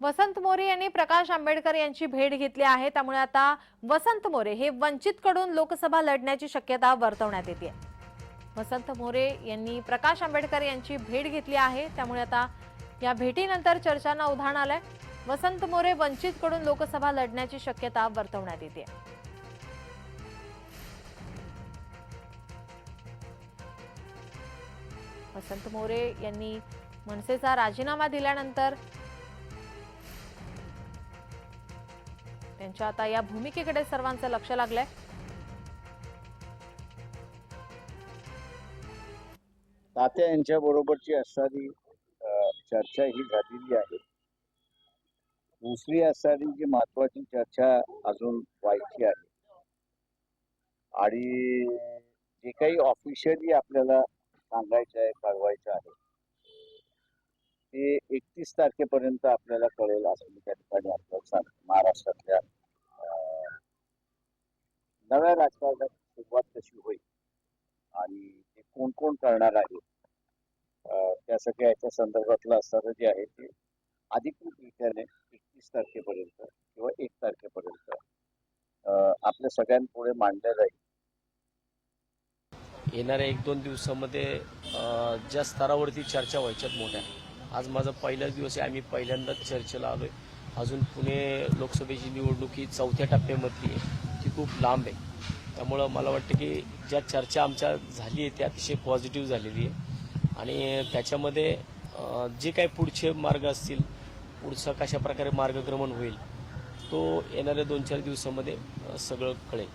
वसंत मोरे यांनी प्रकाश आंबेडकर यांची भेट घेतली आहे. त्यामुळे आता वसंत मोरे हे वंचितकडून लोकसभा लढण्याची शक्यता वर्तवण्यात येते. वसंत मोरे यांनी प्रकाश आंबेडकर यांची भेट घेतली आहे. त्यामुळे आता या भेटीनंतर चर्चांना उधाण आलंय. वसंत मोरे वंचितकडून लोकसभा लढण्याची शक्यता वर्तवण्यात येते. वसंत मोरे यांनी मनसेचा राजीनामा दिल्यानंतर त्यांच्या आता या भूमिकेकडे सर्वांचं लक्ष लागलंय. तात्या यांच्या बरोबरची असणारी चर्चा ही झालेली आहे. दुसरी असणारी जी महत्वाची चर्चा अजून व्हायची आहे. आणि जे काही ऑफिशियली आपल्याला सांगायचं आहे कळवायचं आहे ते एकतीस तारखेपर्यंत आपल्याला कळेल असं मी त्या ठिकाणी आपल्याला सांग महाराष्ट्रातल्या नव्या राजकारणाची सुरुवात कशी होईल आणि ते कोण कोण करणार आहे त्या सगळ्या याच्या संदर्भातलं असणारं जे आहे ते अधिकृतरित्याने एकतीस तारखेपर्यंत किंवा एक तारखेपर्यंत अं, आपल्या सगळ्यांपुढे मांडलं जाईल. येणाऱ्या एक दोन दिवसामध्ये ज्या स्तरावरती चर्चा व्हायच्यात मोठ्या आज माझा पहिलाच दिवस आहे आम्ही पहिल्यांदाच चर्चेला आलोय. अजून पुणे लोकसभेची निवडणूक ही चौथ्या टप्प्यामधली आहे. ती खूप लांब आहे. त्यामुळं मला वाटतं की ज्या चर्चा आमच्या झाली आहे ती अतिशय पॉझिटिव्ह झालेली आहे. आणि त्याच्यामध्ये जे काही पुढचे मार्ग असतील पुढचं कशा प्रकारे मार्गक्रमण होईल तो येणाऱ्या दोन चार दिवसामध्ये सगळं कळेल.